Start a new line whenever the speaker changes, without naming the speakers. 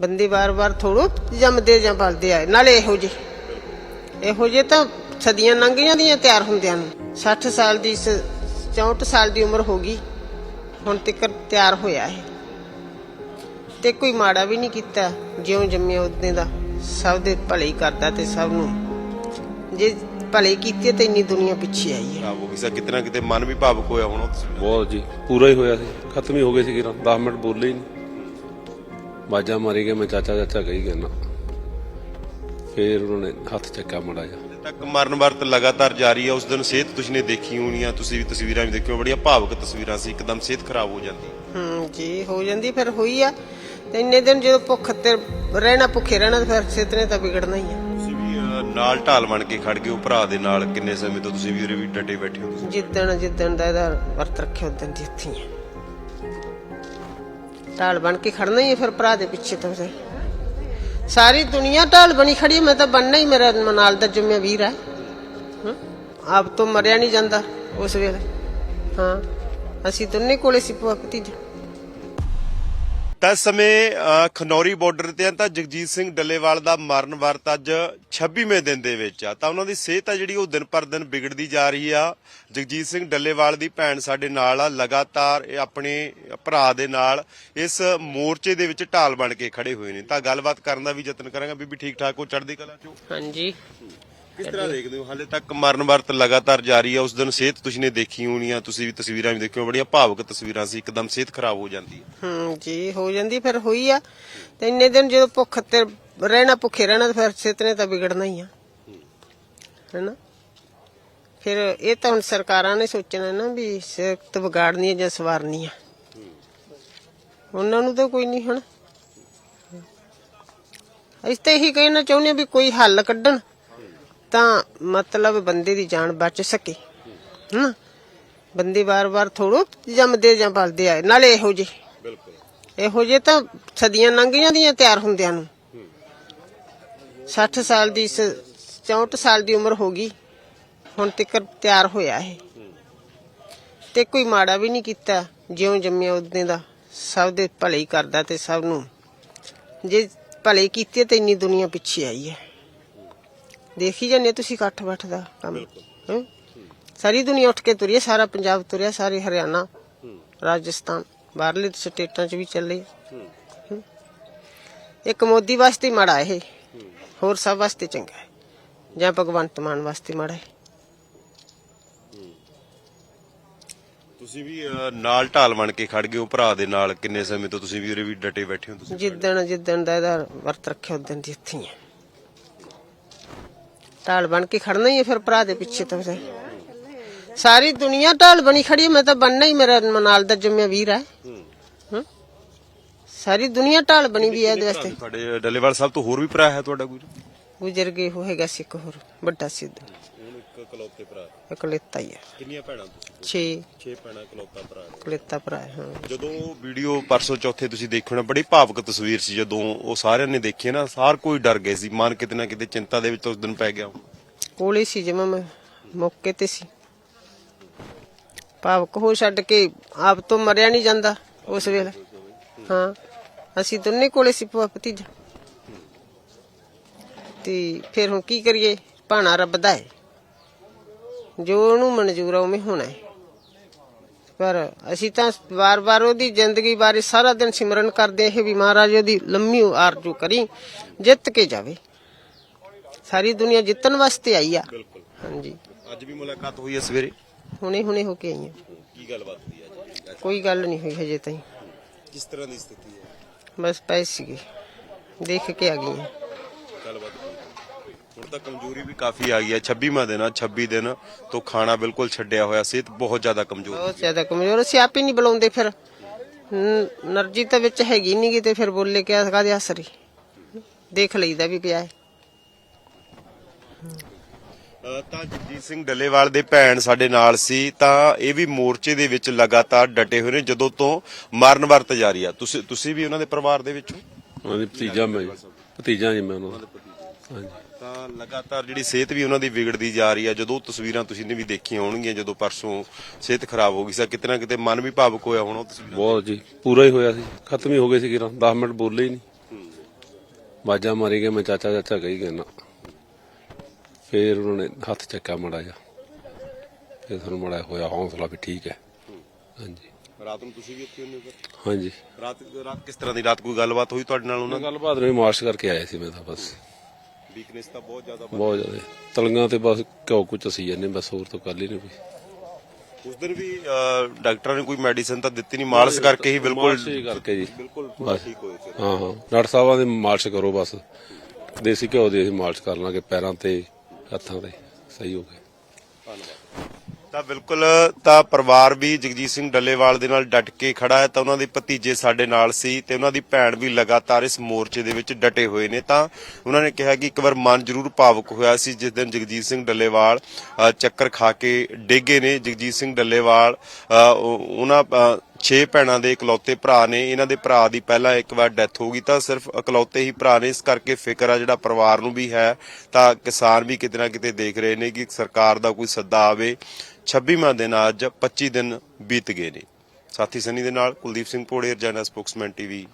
ਬੰਦੇ ਵਾਰ-ਵਾਰ ਥੋੜੋ ਜੰਮਦੇ ਜਾਂ ਪਲਦੇ ਆਏ ਨਾਲੇ ਇਹੋ ਜਿਹੇ। ਇਹੋ ਜਿਹੇ ਤਾਂ ਸਦੀਆਂ ਲੰਘੀਆਂ ਦੀਆਂ ਤਿਆਰ ਹੁੰਦਿਆਂ ਨੂੰ। 60 ਸਾਲ ਦੀ ਸ- 64 ਸਾਲ ਦੀ ਉਮਰ ਹੋ ਗਈ ਹੁਣ ਤੱਕ ਤਿਆਰ ਹੋਇਆ ਹੈ ਤੇ ਕੋਈ ਮਾੜਾ ਵੀ ਨਹੀਂ ਕੀਤਾ ਜਿਉਂ ਜੰਮਿਆ ਉਦੋਂ ਦਾ। ਸਭ ਦੇ ਭਲੇ ਹੀ ਕਰਦਾ ਤੇ ਸਭ ਨੂੰ। ਜੇ ਭਲੇ ਕੀਤੇ ਤੇ ਇੰਨੀ ਦੁਨੀਆ ਪਿੱਛੇ ਆਈ ਹੈ।
ਖਰਾਬ ਹੋ ਗਈ ਸੀ ਕਿਤੇ ਨਾ ਕਿਤੇ ਮਨ ਵੀ ਭਾਵੁਕ ਹੋਇਆ ਹੋਣਾ
ਬਹੁਤ ਜੀ ਪੂਰਾ ਹੀ ਹੋਇਆ ਸੀ। ਖਤਮ ਹੀ ਹੋ ਗਏ ਸੀ ਕਿਰਾਂ 10 ਮਿੰਟ ਬੋਲੇ ਹੀ ਨਹੀਂ। ਬਾਜਾ ਮਾਰੀ ਗਏ ਮੈਂ ਚਾਚਾ ਚਾਚਾ ਕਹੀ ਗਿਆ ਨਾ। ਫੇਰ ਉਹਨਾਂ ਨੇ ਹੱਥ ਚੱਕਿਆ ਮੜਾ ਜਾ
ਤੱਕ ਮਰਨ ਵਰਤ ਲਗਾਤਾਰ ਜਾਰੀ ਹੈ ਉਸ ਦਿਨ ਸਿਹਤ ਤੁਸੀਂ ਨੇ ਦੇਖੀ ਹੋਣੀ ਆ ਤੁਸੀਂ ਵੀ ਤਸਵੀਰਾਂ ਵੀ ਦੇਖੀਆਂ ਬੜੀਆਂ ਭਾਵੁਕ ਤਸਵੀਰਾਂ ਸੀ ਇੱਕਦਮ ਸਿਹਤ ਖਰਾਬ ਹੋ ਜਾਂਦੀ।
ਹੂੰ ਜੀ ਹੋ ਜਾਂਦੀ ਫਿਰ ਹੋਈ ਆ। ਤੇ ਇੰਨੇ ਦਿਨ ਜਦੋਂ ਭੁੱਖ ਤੇ ਰਹਿਣਾ ਭੁੱਖੇ ਰਹਿਣਾ ਤੇ ਫਿਰ ਸਿਹਤ ਨੇ ਤਾਂ ਵਿਗੜਨਾ ਹੀ ਆ।
ਤੁਸੀਂ ਵੀ ਅਹ, ਨਾਲ ਢਾਲ ਬਣ ਕੇ ਖੜ ਗਏ ਹੋ ਭਰਾ ਦੇ ਨਾਲ ਕਿੰਨੇ ਸਮੇਂ ਤੋਂ ਤੁਸੀਂ ਵੀ ਉਰੇ ਵੀ ਡਟੇ ਬੈਠੇ ਹੋ
ਜਿੱਦਣ ਜਿੱਦਣ ਦਾ ਇਹਦਾ ਵਰਤ ਰੱਖਿਆ ਉਦੋਂ ਦੀ ਇੱਥੇ ਹੀ ਆ। ਢਾਲ ਬਣ ਕੇ ਖੜਨਾ ਹੀ ਹੈ, ਫਿਰ ਭਰਾ ਦੇ ਪਿੱਛੇ ਤਾਂ ਸਾਰੀ ਦੁਨੀਆ ਢਾਲ ਬਣੀ ਖੜੀ ਮੈਂ ਤਾਂ ਬਣਨਾ ਹੀ ਮੇਰਾ ਮਨਾਲ ਦਾ ਜੁਮਿਆ ਵੀਰ ਹੈ? ਆਪ ਤੋਂ ਮਰਿਆ ਨਹੀਂ ਜਾਂਦਾ ਉਸ ਵੇਲੇ। ਹਾਂ। ਅਸੀਂ ਦੋਨੇ ਕੋਲੇ ਸੀ ਭੂਆ ਭਤੀਜਾ।
ਤਾਂ ਇਸ ਸਮੇਂ ਖਨੌਰੀ ਬਾਰਡਰ ਤੇ ਆ ਤਾਂ ਜਗਜੀਤ ਸਿੰਘ ਡੱਲੇਵਾਲ ਦਾ ਮਰਨ ਵਰਤ ਅੱਜ 26ਵੇਂ ਦਿਨ ਦੇ ਵਿੱਚ ਆ। ਤਾਂ ਉਹਨਾਂ ਦੀ ਸਿਹਤ ਆ ਜਿਹੜੀ ਉਹ ਦਿਨ ਪਰ ਦਿਨ ਵਿਗੜਦੀ ਜਾ ਰਹੀ ਆ। ਜਗਜੀਤ ਸਿੰਘ ਡੱਲੇਵਾਲ ਦੀ ਭੈਣ ਸਾਡੇ ਨਾਲ ਆ, ਲਗਾਤਾਰ ਇਹ ਆਪਣੇ ਭਰਾ ਦੇ ਨਾਲ ਇਸ ਮੋਰਚੇ ਦੇ ਵਿੱਚ ਢਾਲ ਬਣ ਕੇ ਖੜੇ ਹੋਏ ਨੇ। ਤਾਂ ਗੱਲਬਾਤ ਕਰਨ ਦਾ ਵੀ ਯਤਨ ਕਰਾਂਗਾ। ਬੀਬੀ ਠੀਕ ਠਾਕ ਹੋ? ਚੜ੍ਹਦੀ ਕਲਾ ਚੋਂ?
ਹਾਂਜੀ।
ਕਿਸ ਤਰ੍ਹਾਂ ਦੇਖਦੇ ਹੋ? ਹਾਲੇ ਤੱਕ ਮਰਨ ਵਰਤ ਲਗਾਤਾਰ ਜਾਰੀ ਆ, ਉਸ ਦਿਨ ਸਿਹਤ ਤੁਸੀਂ ਨੇ ਦੇਖੀ ਹੋਣੀ ਆ, ਤੁਸੀਂ ਵੀ ਤਸਵੀਰਾਂ ਵੀ ਦੇਖੀਆਂ, ਬੜੀਆਂ ਭਾਵੁਕ ਤਸਵੀਰਾਂ ਸੀ, ਇੱਕਦਮ ਸਿਹਤ ਖਰਾਬ ਹੋ ਜਾਂਦੀ ਹੈ
ਹੂੰ, ਜੀ, ਹੋ ਜਾਂਦੀ, ਫਿਰ ਹੋਈ ਆ। ਤੇ ਇੰਨੇ ਦਿਨ ਜਦੋਂ ਭੁੱਖ ਤੇ ਰਹਿਣਾ ਭੁੱਖੇ ਰਹਿਣਾ, ਤੇ ਫਿਰ ਸਿਹਤ ਨੇ ਤਾਂ ਵਿਗੜਨਾ ਹੀ ਆ। ਹੈਨਾ? ਫਿਰ ਇਹ ਤਾਂ ਹੁਣ ਸਰਕਾਰਾਂ ਨੇ ਸੋਚਣਾ ਨਾ ਵੀ ਸਿਹਤ ਵਿਗਾੜਨੀ ਹੈ ਜਾਂ ਸਵਾਰਨੀ ਆ। ਉਹਨਾਂ ਨੂੰ ਤਾਂ ਕੋਈ ਨਹੀਂ ਹੁਣ। ਅਸੀਂ ਤਾਂ ਇਹੀ ਕਹਿਣਾ ਚਾਹੁੰਦੇ ਆ ਵੀ ਕੋਈ ਹੱਲ ਕੱਢਣ। ਤਾਂ ਮਤਲਬ ਬੰਦੇ ਦੀ ਜਾਨ ਬਚ ਸਕੇ। ਹਨਾ? ਬੰਦੇ ਵਾਰ-ਵਾਰ ਥੋੜੋ ਜੰਮਦੇ ਜਾਂ ਪਲਦੇ ਆਏ ਨਾਲੇ ਇਹੋ ਜਿਹੇ।
ਬਿਲਕੁਲ।
ਇਹੋ ਜਿਹੇ ਤਾਂ ਸਦੀਆਂ ਲੰਘੀਆਂ ਦੀਆਂ ਤਿਆਰ ਹੁੰਦਿਆਂ ਨੂੰ। 60 ਸਾਲ ਦੀ ਸ- 64 ਸਾਲ ਦੀ ਉਮਰ ਹੋ ਗਈ ਹੁਣ ਤੱਕ ਤਿਆਰ ਹੋਇਆ ਹੈ ਤੇ ਕੋਈ ਮਾੜਾ ਵੀ ਨਹੀਂ ਕੀਤਾ ਜਿਉਂ ਜੰਮਿਆ ਉਦੋਂ ਦਾ। ਸਭ ਦੇ ਭਲੇ ਹੀ ਕਰਦਾ ਤੇ ਸਭ ਨੂੰ। ਜੇ ਭਲੇ ਕੀਤੇ ਤੇ ਇੰਨੀ ਦੁਨੀਆ ਪਿੱਛੇ ਆਈ ਹੈ। ਦੇਖੀ ਜਾਂਦੇ ਤੁਸੀਂ ਇਕੱਠ ਬੱਠ ਦਾ ਕੰਮ। ਹੈਂ? ਸਾਰੀ ਦੁਨੀਆ ਉੱਠ ਕੇ ਤੁਰੀ ਹੈ ਸਾਰਾ ਪੰਜਾਬ ਤੁਰਿਆ ਸਾਰੇ ਹਰਿਆਣਾ ਰਾਜਸਥਾਨ ਬਾਹਰਲੇ ਸਟੇਟਾਂ 'ਚ ਵੀ ਚੱਲੇ। ਇੱਕ ਮੋਦੀ ਵਾਸਤੇ ਹੀ ਮਾੜਾ ਇਹ। ਹੋਰ ਸਭ ਵਾਸਤੇ ਚੰਗਾ ਹੈ। ਜਾਂ ਭਗਵੰਤ ਮਾਨ ਵਾਸਤੇ ਮਾੜਾ ਹੈ
ਤੁਸੀਂ ਵੀ ਅਹ, ਨਾਲ ਢਾਲ ਬਣ ਕੇ ਖੜ ਗਏ ਹੋ ਭਰਾ ਦੇ ਨਾਲ। ਕਿੰਨੇ ਸਮੇਂ ਤੋਂ ਤੁਸੀਂ ਵੀ ਉਰੇ ਵੀ ਡਟੇ ਬੈਠੇ ਹੋ ਤੁਸੀਂ
ਜਿੱਦਣ ਜਿੱਦਣ ਦਾ ਇਹਦਾ ਵਰਤ ਰੱਖਿਆ ਉਦੋਂ ਦੀ ਇੱਥੇ ਹੀ ਆ। ਢਾਲ ਬਣ ਕੇ ਖੜਨਾ ਹੀ ਹੈ ਫਿਰ ਭਰਾ ਦੇ ਪਿੱਛੇ ਤਾਂ ਫਿਰ। ਸਾਰੀ ਦੁਨੀਆ ਢਾਲ ਬਣੀ ਖੜੀ ਹੈ, ਮੈਂ ਤਾਂ ਬਣਨਾ ਹੀ ਮੇਰਾ ਨਾਲ ਦਾ ਜੁਮਿਆ ਵੀਰ ਹੈ? ਸਾਰੀ ਦੁਨੀਆ ਢਾਲ ਬਣੀ ਵੀ ਹੈ ਇਹਦੇ ਵਾਸਤੇ।
ਤੁਹਾਡੇ ਡੱਲੇਵਾਲ ਸਾਹਿਬ ਤੋਂ ਹੋਰ ਵੀ ਭਰਾ ਹੈ ਤੁਹਾਡਾ ਕੋਈ?
ਗੁਜ਼ਰ ਗਏ ਹੋਏਗਾ ਸਿੱਖ ਹੋਰ ਵੱਡਾ ਸਿੱਧ।
ਹੁਣ ਇੱਕ ਕਲੌਤੇ ਭਰਾ?
ਇਕਲੇਤਾ ਹੀ ਹੈ।
ਕਿੰਨੀਆਂ ਭੈਣਾਂ ਤੁਸੀਂ
6
6 ਭੈਣਾਂ ਕਲੌਤਾ ਭਰਾ
ਇਕਲੇਤਾ ਭਰਾ ਹੈ ਹਾਂ।
ਜਦੋਂ ਵੀਡੀਓ ਪਰਸੋਂ ਚੌਥੇ ਤੁਸੀਂ ਦੇਖੋ ਨਾ ਬੜੀ ਭਾਵੁਕ ਤਸਵੀਰ ਸੀ ਜਦੋਂ ਉਹ ਸਾਰਿਆਂ ਨੇ ਦੇਖੀ ਨਾ ਸਾਰ ਕੋਈ ਡਰ ਗਏ ਸੀ ਮਨ ਕਿਤੇ ਨਾ ਕਿਤੇ ਚਿੰਤਾ ਦੇ ਵਿੱਚ ਉਸ ਦਿਨ ਪੈ ਗਿਆ।
ਕੋਲੇ ਸੀ ਜਿਵੇਂ ਮੈਂ ਮੌਕੇ ਤੇ ਸੀ। ਭਾਵਕ ਹੋ ਛੱਡ ਕੇ ਆਪ ਤੋਂ ਮਰਿਆ ਨਹੀਂ ਜਾਂਦਾ ਉਸ ਵੇਲੇ। ਹਾਂ ਅਸੀਂ ਦੋਨੇ ਕੋਲੇ ਸੀ ਭੂਆ ਭਤੀਜਾ। ਤੇ ਫਿਰ ਹੁਣ ਕੀ ਕਰੀਏ? ਭਾਣਾ ਰੱਬ ਦਾ ਹੈ। ਜੋ ਉਹਨੂੰ ਮਨਜ਼ੂਰ ਆ ਉਵੇਂ ਹੋਣਾ ਹੈ। ਪਰ ਅਸੀਂ ਤਾਂ ਵਾਰ-ਵਾਰ ਉਹਦੀ ਜ਼ਿੰਦਗੀ ਬਾਰੇ ਸਾਰਾ ਦਿਨ ਸਿਮਰਨ ਕਰਦੇ ਇਹ ਵੀ ਮਹਾਰਾਜ ਉਹਦੀ ਲੰਮੀ ਆਰਜ਼ੂ ਕਰੀ ਜਿੱਤ ਕੇ ਜਾਵੇ। ਸਾਰੀ ਦੁਨੀਆ ਜਿੱਤਣ ਵਾਸਤੇ ਆਈ ਆ।
ਬਿਲਕੁਲ।
ਹਾਂਜੀ।
ਅੱਜ ਵੀ ਮੁਲਾਕਾਤ ਹੋਈ ਹੈ ਸਵੇਰੇ?
ਹੁਣੇ ਹੁਣੇ ਹੋ ਕੇ ਆਈ ਆ
ਕੀ ਗੱਲਬਾਤ ਹੋਈ ਅੱਜ?
ਕੋਈ ਗੱਲ ਨਹੀਂ ਹੋਈ ਹਜੇ ਤਾਈਂ।
ਕਿਸ ਤਰ੍ਹਾਂ ਦੀ ਸਥਿਤੀ ਹੈ?
ਬਸ ਪਏ ਸੀਗੇ। ਦੇਖ ਕੇ ਆ ਗਈ ਹਾਂ।
ਹੁਣ ਤਾਂ ਕਮਜ਼ੋਰੀ ਵੀ ਕਾਫੀ ਆ ਗਈ ਹੈ। 26ਵਾਂ ਦਿਨ ਆ 26 ਦਿਨ ਤੋਂ ਖਾਣਾ ਬਿਲਕੁਲ ਛੱਡਿਆ ਹੋਇਆ ਸਿਹਤ ਬਹੁਤ ਜ਼ਿਆਦਾ ਕਮਜ਼ੋਰ
ਬਹੁਤ ਜ਼ਿਆਦਾ ਕਮਜ਼ੋਰ। ਅਸੀਂ ਆਪ ਹੀ ਨਹੀਂ ਬੁਲਾਉਂਦੇ ਫਿਰ। ਨਰਜੀ ਤਾਂ ਵਿੱਚ ਹੈਗੀ ਨਹੀਂ ਗੀ ਤੇ ਫਿਰ ਬੋਲੇ ਕਿਆ ਕਾਦੇ ਅਸਰੀ ਦੇਖ ਲਈਦਾ ਵੀ ਪਿਆ ਹੈ।
ਤਾਂ ਜਗਜੀਤ ਸਿੰਘ ਡੱਲੇਵਾਲ ਦੇ ਭੈਣ ਸਾਡੇ ਨਾਲ ਸੀ। ਤਾਂ ਇਹ ਵੀ ਮੋਰਚੇ ਦੇ ਵਿੱਚ ਲਗਾਤਾਰ ਡਟੇ ਹੋਏ ਨੇ ਜਦੋਂ ਤੋਂ ਮਰਨ ਵਰਤ ਜਾਰੀ ਆ। ਤੁਸੀਂ ਤੁਸੀਂ ਵੀ ਉਹਨਾਂ ਦੇ ਪਰਿਵਾਰ ਦੇ ਵਿੱਚੋਂ
ਉਹਨਾਂ ਦੀ ਭਤੀਜਾ ਮੈਂ। ਭਤੀਜਾ ਜੀ ਮੈਂ ਉਹਨਾਂ ਦਾ। ਹਾਂਜੀ।
ਤਾਂ ਲਗਾਤਾਰ ਜਿਹੜੀ ਸਿਹਤ ਵੀ ਉਹਨਾਂ ਦੀ ਵਿਗੜਦੀ ਜਾ ਰਹੀ ਆ ਜਦੋਂ ਤਸਵੀਰਾਂ ਤੁਸੀਂ ਨੇ ਵੀ ਦੇਖੀਆਂ ਹੋਣਗੀਆਂ ਜਦੋਂ ਪਰਸੋਂ ਸਿਹਤ ਖਰਾਬ ਹੋ ਗਈ ਸੀ ਕਿਤੇ ਨਾ ਕਿਤੇ ਮਨ ਵੀ ਭਾਵੁਕ ਹੋਇਆ ਹੋਣਾ ਉਹ ਤਸਵੀਰਾਂ
ਬਹੁਤ ਜੀ ਪੂਰਾ ਹੀ ਹੋਇਆ ਸੀ ਖਤਮ ਹੀ ਹੋ ਗਏ ਸੀ ਕਿਰਾਂ 10 ਮਿੰਟ ਬੋਲੇ ਹੀ ਨਹੀਂ। ਬਾਜਾ ਮਾਰੀ ਗਿਆ ਮੈਂ ਚਾਚਾ ਚਾਚਾ ਕਹੀ ਗਿਆ ਨਾ। ਫਿਰ ਉਹਨਾਂ ਨੇ ਹੱਥ ਚੱਕਿਆ ਮੜਾ ਜਾ ਫਿਰ ਸਾਨੂੰ ਮੜਾ ਹੋਇਆ ਹੌਸਲਾ ਵੀ ਠੀਕ ਹੈ। ਹਾਂਜੀ।
ਰਾਤ ਨੂੰ ਤੁਸੀਂ ਵੀ ਇੱਥੇ ਹੁੰਦੇ ਹੋ?
ਹਾਂਜੀ।
ਰਾਤ ਰਾਤ ਕਿਸ ਤਰ੍ਹਾਂ ਦੀ ਰਾਤ ਕੋਈ ਗੱਲਬਾਤ ਹੋਈ ਤੁਹਾਡੇ ਨਾਲ ਉਹਨਾਂ
ਗੱਲਬਾਤ ਨਹੀਂ ਮਾਰਚ ਕਰਕੇ ਆਏ ਸੀ ਮੈਂ ਤਾਂ ਬਸ।
ਵੀਕਨੈਸ ਤਾਂ ਬਹੁਤ ਜ਼ਿਆਦਾ
ਬਹੁਤ ਜ਼ਿਆਦਾ। ਤਲੀਆਂ ਤੇ ਬਸ ਘਿਓ ਕੁ ਅਸੀਂ ਜਾਂਦੇ ਬਸ ਹੋਰ ਤਾਂ ਗੱਲ ਹੀ ਨਹੀਂ ਕੋਈ।
ਉਸ ਦਿਨ ਵੀ ਅਹ, ਡਾਕਟਰਾਂ ਨੇ ਕੋਈ ਮੈਡੀਸਿਨ ਤਾਂ ਦਿੱਤੀ ਨਹੀਂ ਮਾਲਸ਼ ਕਰਕੇ ਹੀ ਬਿਲਕੁਲ
ਮਾਲਸ਼ ਹੀ ਕਰਕੇ ਜੀ।
ਬਿਲਕੁਲ ਠੀਕ ਹੋਏ ਫਿਰ।
ਹਾਂ ਹਾਂ। ਡਾਕਟਰ ਸਾਹਿਬਾਂ ਦੇ ਮਾਲਸ਼ ਕਰੋ ਬਸ। ਦੇਸੀ ਘਿਓ ਦੀ ਅਸੀਂ ਮਾਲਸ਼ ਕਰ ਲਾਂਗੇ ਪੈਰਾਂ ਤੇ ਹੱਥਾਂ ਤੇ। ਸਹੀ ਹੋ ਗਏ।
ਤਾਂ ਬਿਲਕੁਲ ਤਾਂ ਪਰਿਵਾਰ ਵੀ ਜਗਜੀਤ ਸਿੰਘ ਡੱਲੇਵਾਲ ਦੇ ਨਾਲ ਡਟ ਕੇ ਖੜਾ ਹੈ, ਤਾਂ ਉਹਨਾਂ ਦੇ ਭਤੀਜੇ ਸਾਡੇ ਨਾਲ ਸੀ ਤੇ ਉਹਨਾਂ ਦੀ ਭੈਣ ਵੀ ਲਗਾਤਾਰ ਇਸ ਮੋਰਚੇ ਦੇ ਵਿੱਚ ਡਟੇ ਹੋਏ ਨੇ। ਤਾਂ ਉਹਨਾਂ ਨੇ ਕਿਹਾ ਕਿ ਇੱਕ ਵਾਰ ਮਨ ਜ਼ਰੂਰ ਭਾਵੁਕ ਹੋਇਆ ਸੀ, ਜਿਸ ਦਿਨ ਜਗਜੀਤ ਸਿੰਘ ਡੱਲੇਵਾਲ ਚੱਕਰ ਖਾ ਕੇ ਡੇਗੇ ਨੇ। ਜਗਜੀਤ ਸਿੰਘ ਡੱਲੇਵਾਲ ਉਹਨਾਂ ਅ, ਛੇ ਭੈਣਾਂ ਦੇ ਇਕਲੌਤੇ ਭਰਾ ਨੇ ਇਹਨਾਂ ਦੇ ਭਰਾ ਦੀ ਪਹਿਲਾਂ ਇੱਕ ਵਾਰ ਡੈਥ ਹੋ ਗਈ ਤਾਂ ਸਿਰਫ ਇਕਲੌਤੇ ਹੀ ਭਰਾ ਨੇ। ਇਸ ਕਰਕੇ ਫਿਕਰ ਆ ਜਿਹੜਾ ਪਰਿਵਾਰ ਨੂੰ ਵੀ ਹੈ ਤਾਂ ਕਿਸਾਨ ਵੀ ਕਿਤੇ ਨਾ ਕਿਤੇ ਦੇਖ ਰਹੇ ਨੇ ਕਿ ਸਰਕਾਰ ਦਾ ਕੋਈ ਸੱਦਾ ਆਵੇ। 26ਵਾਂ ਦਿਨ ਅੱਜ 25 ਦਿਨ ਬੀਤ ਗਏ ਨੇ। ਸਾਥੀ ਸਨੀ ਦੇ ਨਾਲ ਕੁਲਦੀਪ ਸਿੰਘ ਪੋੜੇਰ ਜਨਰਲ ਸਪੋਕਸਮੈਨ ਟੀਵੀ।